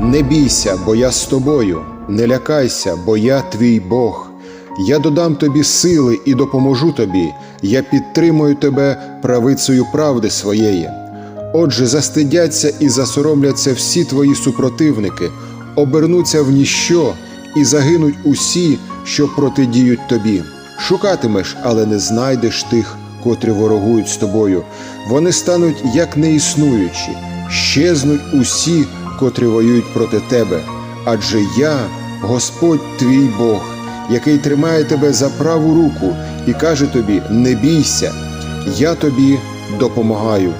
Не бійся, бо я з тобою, не лякайся, бо я твій Бог. Я додам тобі сили і допоможу тобі, я підтримую тебе правицею правди своєї. Отже, застидяться і засоромляться всі твої супротивники, обернуться в ніщо і загинуть усі, що протидіють тобі. Шукатимеш, але не знайдеш тих, котрі ворогують з тобою. Вони стануть як неіснуючі, щезнуть усі, котрі воюють проти тебе. Адже я, Господь твій Бог, який тримає тебе за праву руку і каже тобі: не бійся, я тобі допомагаю.